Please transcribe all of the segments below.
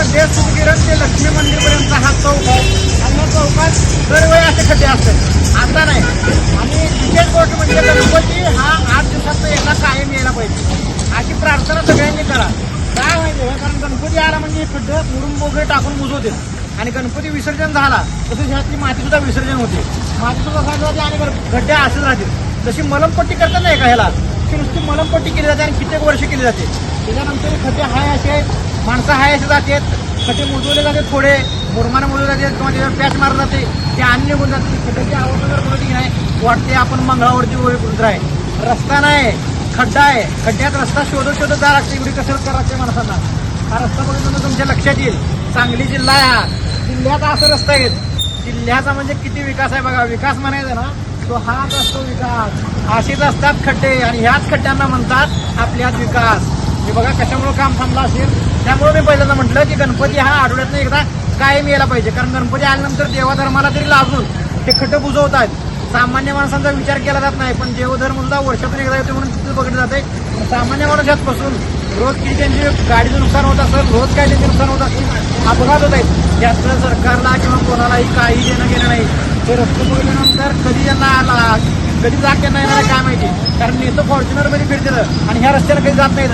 मध्ये सुखगिरण ते लक्ष्मी मंदिरपर्यंत हा चौक आहे. आणि या चौकात दरवेळी असे खड्डे असतात. आता नाही. आणि विशेष गोष्ट म्हणजे गणपती हा आठ दिवसात एकदा कायम यायला पाहिजे. अशी प्रार्थना सगळ्यांनी करा. काय माहिती आहे? कारण गणपती आला म्हणजे खड्डे मुरुम वगैरे टाकून बुजवते आणि गणपती विसर्जन झाला तसंच ह्यातली मातीसुद्धा विसर्जन होते. मातीसुद्धा साठ राहते आणि खड्डे असेच राहतील. जशी मलमपट्टी करतात नाही का ह्याला? ती नुसती मलमपट्टी केली जाते आणि कित्येक वर्ष केली जाते. त्याच्यानंतर खते हाय असे आहेत माणसं हाय असे जातात खते मोजवले जाते थोडे मुरमानं मोजवले जाते किंवा त्याच्यावर पॅच मारले जाते. ते आणि निघून जाते. खड्ड्याची आवड जर की नाही वाटते आपण मंगळावरती वगैरे आहे. रस्ता नाही खड्डा आहे. खड्ड्यात रस्ता शोधत शोधत जा लागते. एवढी कसरत करा लागते माणसांना. हा रस्ता बघितल्यानंतर तुमच्या लक्षात येईल. सांगली जिल्हा आहे हा. जिल्ह्याचा असं रस्ता आहेत जिल्ह्याचा म्हणजे किती विकास आहे बघा. विकास म्हणायचा ना तो हाच असतो विकास. असेच असतात खड्डे आणि ह्याच खड्ड्यांना म्हणतात आपल्यात विकास. हे बघा कशामुळे काम थांबलं असेल? त्यामुळे मी पहिल्यांदा म्हटलं की गणपती हा आठवड्यातनं एकदा कायम यायला पाहिजे. कारण गणपती आल्यानंतर देवाधर्माला तरी लाजून ते खड्डे बुजवतात. सामान्य माणसांचा विचार केला जात नाही पण देवधर्म सुद्धा वर्षातून एकदा येतो म्हणून तिथे बघितलं जाते सामान्य माणूस बसून रोज किती त्यांची गाडीचं नुकसान होत असेल रोज काय त्यांचे नुकसान होत असेल अपघात होत आहेत यातलं सरकारला किंवा कोणालाही काही देणं घेणं नाही. ते रस्ते बघितल्यानंतर कधी त्यांना आला? कधी जाग त्यांना येणार काय माहिती? कारण नेतं फॉर्च्युनरमध्ये फिरते आणि ह्या रस्त्याला कधी जात नाही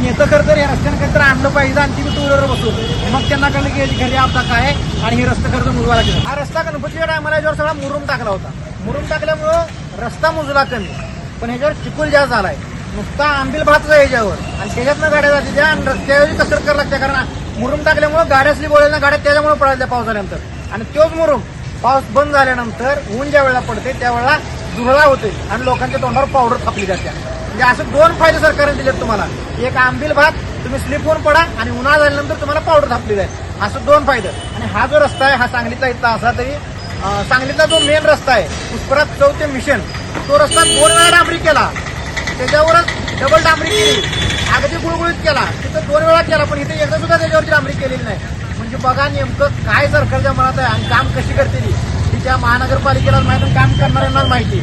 नेतं खरं तर या रस्त्याने काहीतरी तर आणलं पाहिजे. आणि तिथे टू व्हीलर बसू. मग त्यांना कळलं की घरी आपला काय आणि हे रस्ता खर्च मुजवा लागेल. हा रस्ता गणपतीच्या टायमाला याच्यावर सगळा मुरुम टाकला होता. मुरुम टाकल्यामुळं रस्ता मुजला कमी. पण ह्याच्यावर चिकूल जास्त झालाय. नुसता आंबील भातच याच्यावर. आणि त्याच्यातनं गाड्या जाते त्या आणि रस्त्याऐवजी कसरत करायला लागते कारण मुरुम टाकल्यामुळं गाड्या स्लीप बोलायला गाड्या त्याच्यामुळे पडायच्या पाऊस झाल्यानंतर आणि तोच मुरुम पाऊस बंद झाल्यानंतर ऊन ज्या वेळेला पडते त्यावेळेला धुळा होते आणि लोकांच्या तोंडावर पावडर थापली जाते. म्हणजे असं दोन फायदे सरकारने दिलेत तुम्हाला. एक आंबील भात तुम्ही स्लिप होऊन पडा आणि उन्हाळा झाल्यानंतर तुम्हाला पावडर थापली जाईल. असं दोन फायदे. आणि हा जो रस्ता आहे हा सांगलीचा इथला असला तरी सांगलीचा जो मेन रस्ता आहे पुष्करात चौथे मिशन तो रस्ता दोन वेळा डांबरी केला. त्याच्यावरच डबल डांबरी केली. अगदी गुळगुळीत केला. तिथं दोन वेळा केला पण इथे एकदा सुद्धा त्याच्यावरची डांबरी केलेली नाही. की बघा नेमकं काय सरकारच्या मनात आहे आणि काम कशी करते ती त्या महानगरपालिकेला माहिती काम करणाऱ्यांनाच माहिती